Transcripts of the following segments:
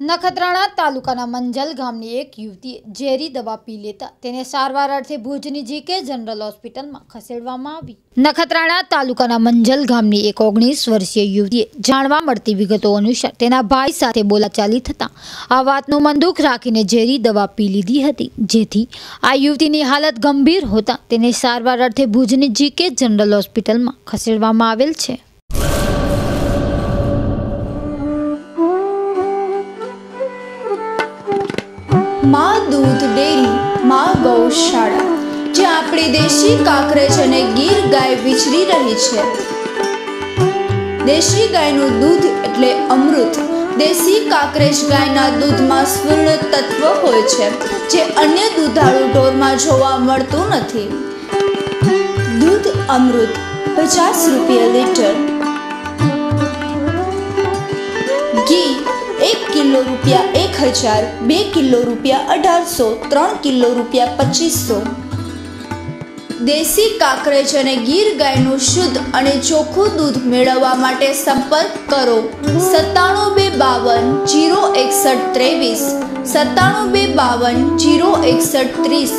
નખત્રાણા તાલુકાના મંજલ ગામની એક યુવતીએ ઝેરી દવા પી લેતા તેને સારવાર અર્થે ભુજની જીકે જનરલ હોસ્પિટલમાં ખસેડવામાં આવી. નખત્રાણા તાલુકાના મંજલ ગામની એક ઓગણીસ વર્ષીય યુવતીએ જાણવા મળતી વિગતો અનુસાર તેના ભાઈ સાથે બોલાચાલી થતાં આ વાતનું મનદુખ રાખીને ઝેરી દવા પી લીધી હતી, જેથી આ યુવતીની હાલત ગંભીર હોતા તેને સારવાર અર્થે ભુજની જીકે જનરલ હોસ્પિટલમાં ખસેડવામાં આવેલ છે. માં દૂધ ડેરી, માં ગૌશાળા જ્યાં આપણી દેશી કાકરેજ અને ગીર ગાય વિચરી રહી છે. દેશી ગાયનું દૂધ એટલે અમૃત. દેશી કાકરેજ ગાયના દૂધમાં સ્વર્ણ તત્વ હોય છે, જે અન્ય દૂધાળુ ઢોરમાં જોવા મળતું નથી. દૂધ અમૃત પચાસ રૂપિયા લીટર કિલો રૂપિયા એક હજાર, બે કિલો રૂપિયા અઢારસો, ત્રણ કિલો રૂપિયા પચીસો. દેશી કાકરેજ અને ગીર ગાયનું શુદ્ધ અને ચોખ્ખું દૂધ મેળવવા માટે સંપર્ક કરો. સત્તાણું બે બાવન, જીરો એકસઠ ત્રેવીસ. સત્તાણું બે બાવન, જીરો એકસઠ ત્રીસ.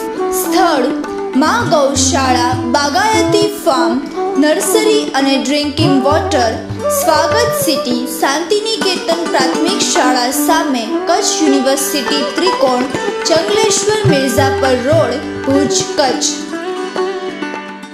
સ્થળ, માં ગૌશાળા, બાગાયતી ફાર્મ, નર્સરી અને drinking water. Swagat city, Shantiniketan પ્રાથમિક શાળા સામે કચ્છ યુનિવર્સિટી ત્રિકોણ ચંગલેશ્વર મિર્ઝાપર રોડ ભુજ કચ્છ.